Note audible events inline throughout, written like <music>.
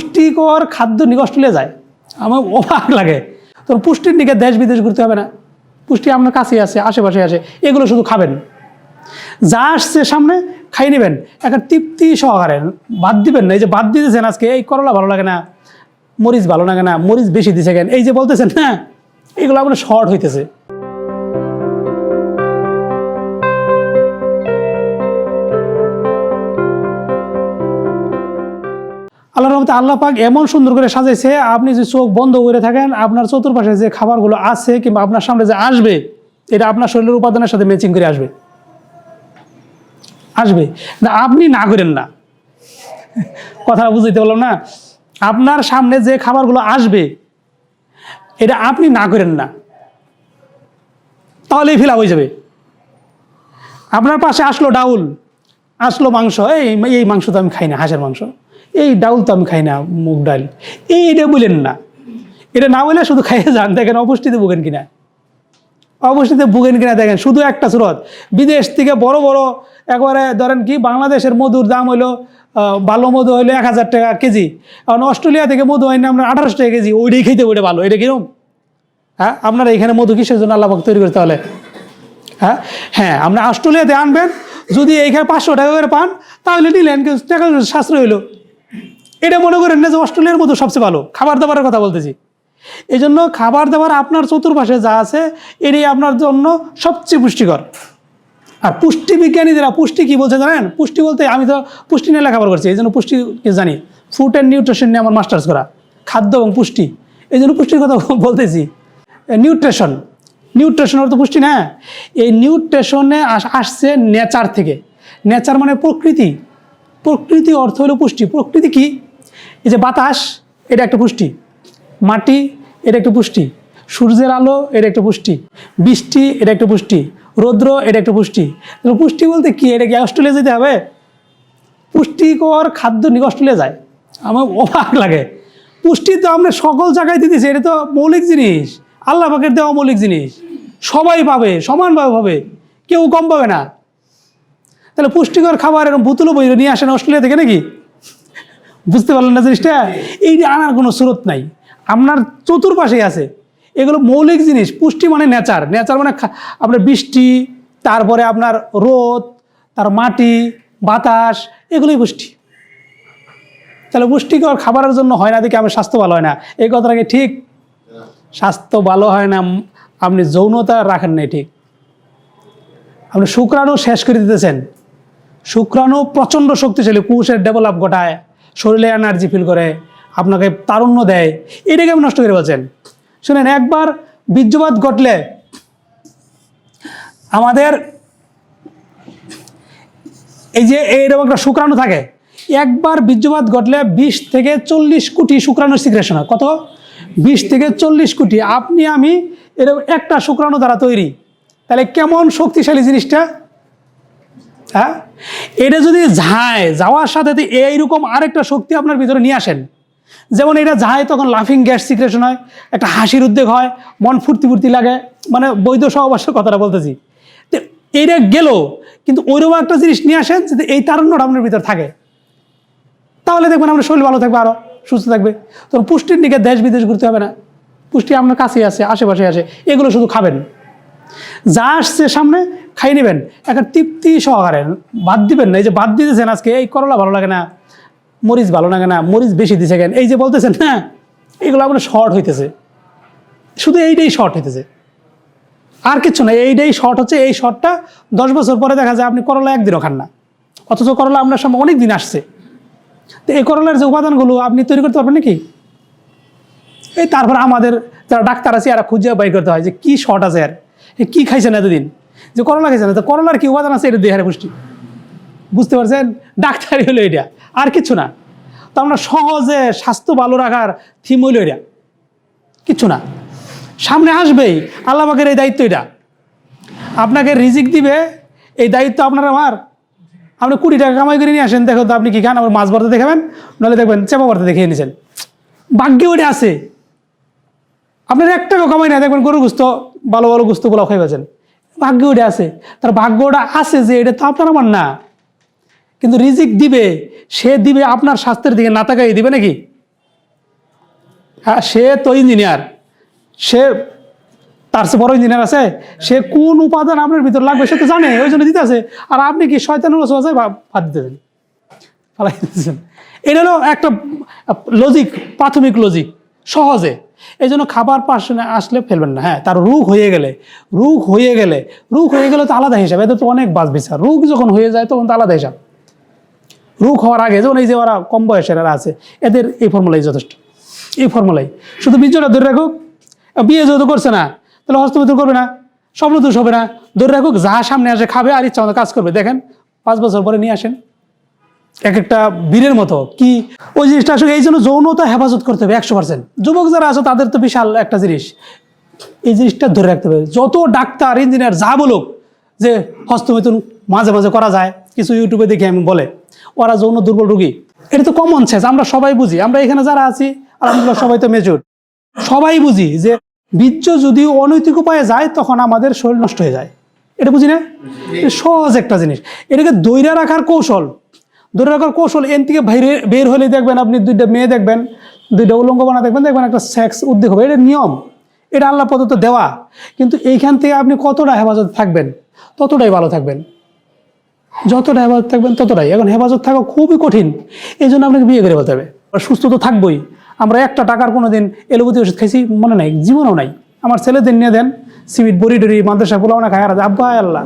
পুষ্টিকর খাদ্য নিয়ে অস্ট্রেলিয়া যায়। আমার অবাক লাগে। তোর পুষ্টির দিকে দেশ বিদেশ ঘুরতে হবে না। পুষ্টি আপনার কাছেই আছে আশেপাশে আছে। এগুলো শুধু খাবেন। যা আসছে সামনে, খাই নেবেন। একটা তৃপ্তি সহকারে বাদ দিবেন না। এই যে বাদ দিতেছেন আজকে, এই করলা ভালো লাগে না, মরিচ ভালো লাগে না, মরিচ বেশি দিছে কেন? এই যে বলতেছেন না এগুলো আপনার শর্ট হইতেছে। আল্লাহ রহমতে আল্লাহ পাক এমন সুন্দর করে সাজাইছে, আপনি যে চোখ বন্ধ করে থাকেন, আপনার চতুর্পাশে যে খাবারগুলো আছে কিংবা আপনার সামনে যে আসবে, এটা আপনার শরীরের উপাদানের সাথে ম্যাচিং করে আসবে। আসবে। না, আপনি না করেন না। কথা বুঝতে পারলাম না। আপনার সামনে যে খাবারগুলো আসবে, এটা আপনি না করেন না। তাহলেই ফেলা হয়ে যাবে। আপনার পাশে আসলো ডাউল, আসলো মাংস, এই এই মাংস তো আমি খাই না, হাঁসের মাংস। এই ডাউল তো আমি খাই না মুগ ডাল। এই এটা বলেন না। এটা না বলে শুধু খাইয়ে যান দেখেন অপুষ্টিতে ভুগেন কিনা। অবশ্যই ভুগেন কিনা দেখেন শুধু একটা স্রোত। বিদেশ থেকে বড় বড় একবারে ধরেন কি বাংলাদেশের মধুর দাম আহ, ভালো মধু হইল এক হাজার টাকা কেজি। কারণ অস্ট্রেলিয়া থেকে মধু হয় না আমরা আঠারোশো টাকা কেজি ওইটাই খেতে ওইটা ভালো। এটা কিরম? হ্যাঁ আপনারা এখানে মধু কিসের জন্য আল্লাহ তৈরি করতে হলে হ্যাঁ হ্যাঁ আমরা অস্ট্রেলিয়াতে আনবেন যদি এইখানে পাঁচশো টাকা করে পান তাহলে নিলেন টাকা সাশ্রয় হইল এটা মনে করেন না যে অস্ট্রেলিয়ার মতো সবচেয়ে ভালো। খাবার দাবারের কথা বলতেছি। এই জন্য খাবার দাবার আপনার চতুর্পাশে যা আছে, এটাই আপনার জন্য সবচেয়ে পুষ্টিকর। আর পুষ্টি বিজ্ঞানীরা পুষ্টি কি বলছে জানেন? পুষ্টি বলতে আমি তো পুষ্টি নিয়ে লেখাপড়া করছি, এই জন্য পুষ্টি জানি? ফুড অ্যান্ড নিউট্রিশন নিয়ে আমার মাস্টার্স করা। খাদ্য এবং পুষ্টি। এই জন্য পুষ্টির কথা <laughs> বলতেছি। নিউট্রিশন নিউট্রিশন অর্থ পুষ্টি না? এই নিউট্রিশনে আস- আসছে নেচার থেকে। নেচার মানে প্রকৃতি। প্রকৃতি অর্থ হলো পুষ্টি। প্রকৃতি কি? এই যে বাতাস, এটা একটা পুষ্টি। মাটি, এটা একটা পুষ্টি। সূর্যের আলো, এটা একটা পুষ্টি। বৃষ্টি, এটা একটা পুষ্টি। রৌদ্র, এটা একটা পুষ্টি। পুষ্টি বলতে কি? এটা কি অস্ট্রেলিয়া যেতে হবে? পুষ্টিকর খাদ্য নিয়ে অস্ট্রেলিয়া যায়। আমার অবাক লাগে। পুষ্টি তো আমরা সকল জায়গায় দিতেছি এটা তো মৌলিক জিনিস। আল্লাহ পাকের দেওয়া মৌলিক জিনিস। সবাই পাবে, সমানভাবে পাবে। কেউ কম পাবে না। তাহলে পুষ্টিকর খাবার এরকম বোতলও বই নিয়ে আসেন অস্ট্রেলিয়া থেকে নাকি? বুঝতে পারলেন না জিনিসটা? এই যে আনার কোনো স্রোত নাই। আপনার চতুর্পাশেই আছে। এগুলো মৌলিক জিনিস, পুষ্টি মানে নেচার নেচার মানে আপনার বৃষ্টি, তারপরে আপনার রোদ, তার মাটি, বাতাস, এগুলোই পুষ্টি। তাহলে পুষ্টিকর খাবারের জন্য হয় না, দেখে আমার স্বাস্থ্য ভালো হয় না। এই কথাটা কি ঠিক? স্বাস্থ্য ভালো হয় না, আপনি যৌনতা রাখেন নাই ঠিক। আপনি শুক্রাণু শেষ করে দিতেছেন। শুক্রাণু প্রচণ্ড শক্তিশালী, কুশের ডেভেলপ ঘটায়। শরীরে এনার্জি ফিল করে, আপনাকে তারুণ্য দেয়, এটাকে আপনি নষ্ট করে বলছেন। শুনেন, একবার বীর্যপাত ঘটলে আমাদের এই যে এইরকম একটা শুক্রাণু থাকে, একবার বীর্যপাত ঘটলে বিশ থেকে চল্লিশ কোটি শুক্রাণু সিক্রেশন হয়। কত? বিশ থেকে চল্লিশ কোটি। আপনি, আমি এরকম একটা শুক্রাণু দ্বারা তৈরি। তাহলে কেমন শক্তিশালী জিনিসটা? হ্যাঁ? এটা যদি যায় যাওয়ার সাথে এইরকম আরেকটা শক্তি আপনার ভিতরে নিয়ে আসেন। যেমন এটা যায় তখন লাফিং গ্যাস সিক্রেশন হয়, একটা হাসির উদ্বেগ হয়, মন ফুর্তি ফুর্তি লাগে মানে বৈধ সহবাসের কথাটা বলতেছি। তো এইটা গেল, কিন্তু ওইরকম একটা জিনিস নিয়ে আসেন যদি এই তারণ্যটা আপনার ভিতরে থাকে। তাহলে দেখবেন আপনার শরীর ভালো থাকবে আরও সুস্থ থাকবে। তখন পুষ্টির দিকে দেশ বিদেশ ঘুরতে হবে না। পুষ্টি আপনার কাছেই আছে আশেপাশে আছে, এগুলো শুধু খাবেন। যা আসছে সামনে খাই নেবেন। একটা তৃপ্তি সহকারে। বাদ দিবেন না। এই যে বাদ দিতেছেন আজকে, এই করলা ভালো লাগে না, মরিচ ভালো লাগে না, মরিচ বেশি দিছে কেন? এই যে বলতেছেন না এগুলো আপনার শর্ট হইতেছে। শুধু এইটাই শর্ট হইতেছে। আর কিচ্ছু না, এইটাই শর্ট হচ্ছে। এই শর্টটা দশ বছর পরে দেখা যায় আপনি করলা একদিনও খান না। অথচ করলা আপনার সামনে অনেক দিন আসছে। তো এই করলার যে উপাদানগুলো আপনি তৈরি করতে পারবেন নাকি? এই তারপর আমাদের যারা ডাক্তার আছে, এরা খুঁজে বাই করতে হয় যে কী শর্ট আছে আর। কী খাইছেন এতদিন? যে করলা খাইছেন তো করলার কি উপাদান আছে? এটা দেহারে পুষ্টি বুঝতে পারছেন? ডাক্তারই হলো এটা। আর কিছু না। তো আমরা সহজে স্বাস্থ্য ভালো রাখার থিম হইল এটা। কিচ্ছু না। সামনে আসবেই। আল্লাহ পাকের এই দায়িত্ব এটা। আপনাকে রিজিক দিবে। এই দায়িত্ব আপনার আমার। আপনি কুড়ি টাকা কামাই করে নিয়ে আসেন। দেখো তো আপনি কি খান? আবার মাছ ভরতে দেখাবেন নাহলে দেখবেন চেপা ভরতে দেখিয়ে নিয়েছেন ভাগ্যে ওইটা আছে। আপনার এক টাকা কামাই না। দেখবেন গরু গুস্ত, ভালো ভালো গুস্ত পোলাও খাইবেছেন ভাগ্য ওটা আছে। তার ভাগ্য ওটা আছে যে এটা তো আপনার আমার না। কিন্তু রিজিক দিবে, সে দিবে আপনার স্বাস্থ্যের দিকে না তাকাই দিবে নাকি? হ্যাঁ সে তো ইঞ্জিনিয়ার সে তার সে বড় ইঞ্জিনিয়ার আছে। সে কোন উপাদান আপনার ভিতর লাগবে সে তো জানে, ওই জন্য দিতে আছে। আর আপনি কি শয়তানের আছে ভাত দিতে দেন ফালাই দিতেছেন এটা হলো একটা লজিক প্রাথমিক লজিক সহজে। এই জন্য খাবার পাশে আসলে ফেলবেন না। হ্যাঁ তার রোগ হয়ে গেলে, রোগ হয়ে গেলে, রোগ হয়ে গেলে তো আলাদা হিসাব, এদের তো অনেক বাস বিচার। রোগ যখন হয়ে যায় তখন তো আলাদা হিসাব। রোগ হওয়ার আগে, যেমন এই যে ওরা কম বয়সের এরা আছে, এদের এই ফর্মুলাই যথেষ্ট। এই ফর্মুলাই। শুধু বীর্যটা ধরে রাখুক বিয়ে যেহেতু করছে না, তাহলে হস্তমিত করবে না স্বপ্ন দোষ হবে না। ধরে রাখুক যা সামনে আসে, খাবে, আর ইচ্ছা মতো কাজ করবে। দেখেন, পাঁচ বছর পরে নিয়ে আসেন। এক একটা বীরের মতো। কি? ওই জিনিসটা আসলে এই জন্য যৌনতা হেফাজত করতে হবে একশো পার্সেন্ট যুবক যারা আছে, তাদের তো বিশাল একটা জিনিস। এই জিনিসটা ধরে রাখতে হবে। যত ডাক্তার, ইঞ্জিনিয়ার যা বলুক যে হস্তমিথুন মাঝে মাঝে করা যায়, কিছু ইউটিউবে দেখে আমি বলে, ওরা যৌন দুর্বল রোগী। এটা তো কমন সেন্স আমরা সবাই বুঝি। আমরা এখানে যারা আছি, আলহামদুলিল্লাহ সবাই তো মেজুর সবাই বুঝি যে বীর্য যদি অনৈতিক উপায়ে যায়, তখন আমাদের শরীর নষ্ট হয়ে যায়। এটা বুঝি না? সহজ একটা জিনিস। এটাকে দৈরা রাখার কৌশল। ধরে রাখার কৌশল এন থেকে বাইরে বের হলে দেখবেন আপনি দুইটা মেয়ে দেখবেন, দুইটা উলঙ্গ বানা দেখবেন দেখবেন একটা সেক্স উদ্যোগ হবে এটা নিয়ম, এটা আল্লাহ প্রদত্ত দেওয়া। কিন্তু এইখান থেকে আপনি কতটা হেফাজত থাকবেন, ততটাই ভালো থাকবেন। যতটা হেফাজত থাকবেন, ততটাই। এখন হেফাজত থাকা খুবই কঠিন এই জন্য আপনাকে বিয়ে করে বলতে হবে। সুস্থ তো থাকবোই, আমরা একটা টাকার কোনো দিন এলোপতি ওষুধ খাইছি, মনে নাই, জীবনেও নাই। আমার ছেলেদের নিয়ে দেন সিমিট বড়ি টড়ি, মাদ্রাসা পোলাও না খায়, আর আব্বা আল্লাহ।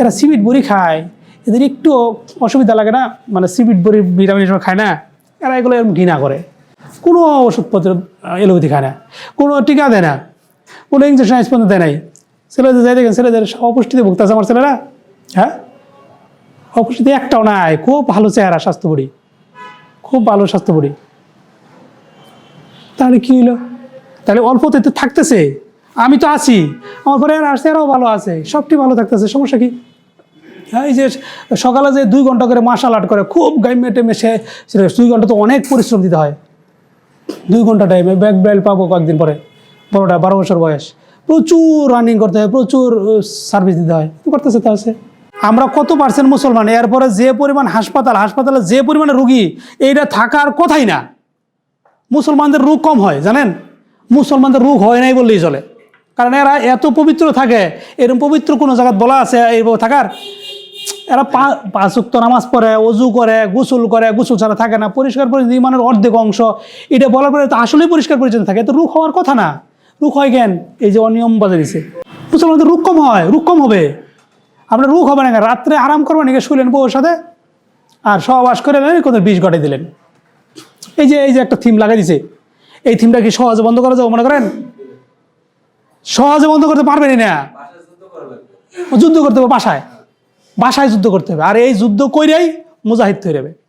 এরা সিমিট বড়ি খায় এদের একটু অসুবিধা লাগে না মানে সিমিট বড়ি ভিটামিন সময় খায় না, এরা এগুলো এরকম ঘৃণা করে। কোনো ওষুধপত্র এলোপতি খায় না, কোনো টিকা দেয় না, কোনো ইঞ্জেকশন আজ পর্যন্ত দেয় নাই। ছেলেদের যাই দেখেন, ছেলেদের অপুষ্টিতে ভুগতেছে আমার ছেলেরা হ্যাঁ? অপুষ্টিতে একটাও নাই, খুব ভালো চেহারা স্বাস্থ্য বুড়ি খুব ভালো স্বাস্থ্য বুড়ি তাহলে কি হলো তাহলে অল্পতে তো থাকতেছে, আমি তো আছি, আমার পরে আর আসছে, এরাও ভালো আছে, সবটি ভালো থাকতেছে, সমস্যা কি? হ্যাঁ এই যে সকালে যে দুই ঘণ্টা করে মার্শাল আর্ট করে, খুব গাইমে টেমে সে দুই ঘণ্টা তো অনেক পরিশ্রম দিতে হয়। দুই ঘণ্টা টাইমে ব্যাক বেল্ট পাবো কয়েকদিন পরে বড়োটা বারো বছর বয়স। প্রচুর রানিং করতে হয়, প্রচুর সার্ভিস দিতে হয়। করতেছে তা আছে। আমরা কত পার্সেন্ট মুসলমান, এরপরে যে পরিমাণ হাসপাতাল, হাসপাতালে যে পরিমাণে রুগী, এইটা থাকার কথাই না। মুসলমানদের রোগ কম হয়, জানেন? মুসলমানদের রোগ হয় নাই বললেই চলে। কারণ এরা এত পবিত্র থাকে এরকম পবিত্র কোনো জায়গায় বলা আছে এইভাবে থাকার? এরা পা- পাঁচ উক্ত নামাজ পড়ে, অজু করে, গোসল করে, গোসল ছাড়া থাকে না, পরিষ্কার পরিচ্ছন্ন ইমানের অর্ধেক অংশ। এটা বলার পরে তো আসলেই পরিষ্কার পরিচ্ছন্ন থাকে তো রুখ হওয়ার কথা না। রুখ হয় কেন? এই যে অনিয়ম বাজে দিছে। মুসলমানদের রোগ কম হয় রোগ কম হবে। আপনার রুখ হবে না? রাত্রে আরাম করবেন নাকি শুলেন বউর সাথে, আর সহবাস করে কোথাও বিষ ঘটে দিলেন। এই যে এই যে একটা থিম লাগাই দিছে। এই থিমটা কি সহজে বন্ধ করা যাবে, মনে করেন? সহজে বন্ধ করতে পারবেনই না। যুদ্ধ করতে হবে, বাসায়। বাসায় যুদ্ধ করতে হবে। আর এই যুদ্ধ কইরাই মুজাহিদ তৈরি হবে।